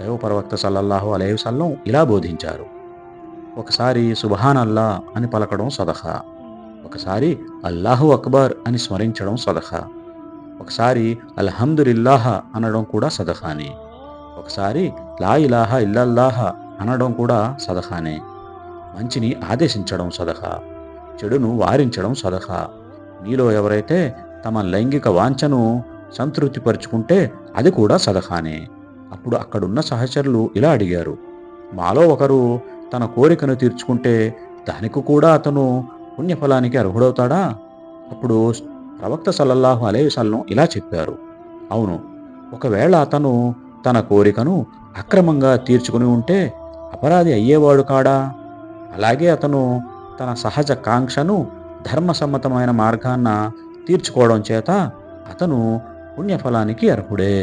దైవప్రవక్త సల్లల్లాహు అలైహి ఇలా బోధించారు. ఒకసారి సుబహాన్ అల్లా అని పలకడం సదహా ఒకసారి అల్లాహు అక్బర్ అని స్మరించడం సదహా ఒకసారి అల్హమ్దులిల్లాహ అనడం కూడా సదఖానే. ఒకసారి లా ఇలాహ ఇల్లల్లాహ అనడం కూడా సదఖానే. మంచిని ఆదేశించడం సదహా చెడును వారించడం సదహా మీలో ఎవరైతే తమ లైంగిక వాంఛను సంతృప్తిపరుచుకుంటే అది కూడా సదఖానే. అప్పుడు అక్కడున్న సహచరులు ఇలా అడిగారు మాలో ఒకరు తన కోరికను తీర్చుకుంటే దానికి కూడా అతను పుణ్యఫలానికి అర్హుడవుతాడా? అప్పుడు ప్రవక్త సల్లల్లాహు అలైహి వసల్లం ఇలా చెప్పారు అవును ఒకవేళ అతను తన కోరికను అక్రమంగా తీర్చుకుని ఉంటే అపరాధి అయ్యేవాడు కాడా? అలాగే అతను తన సహజ కాంక్షను ధర్మసమ్మతమైన మార్గాన్న తీర్చుకోవడం చేత అతను పుణ్యఫలానికి అర్హుడే.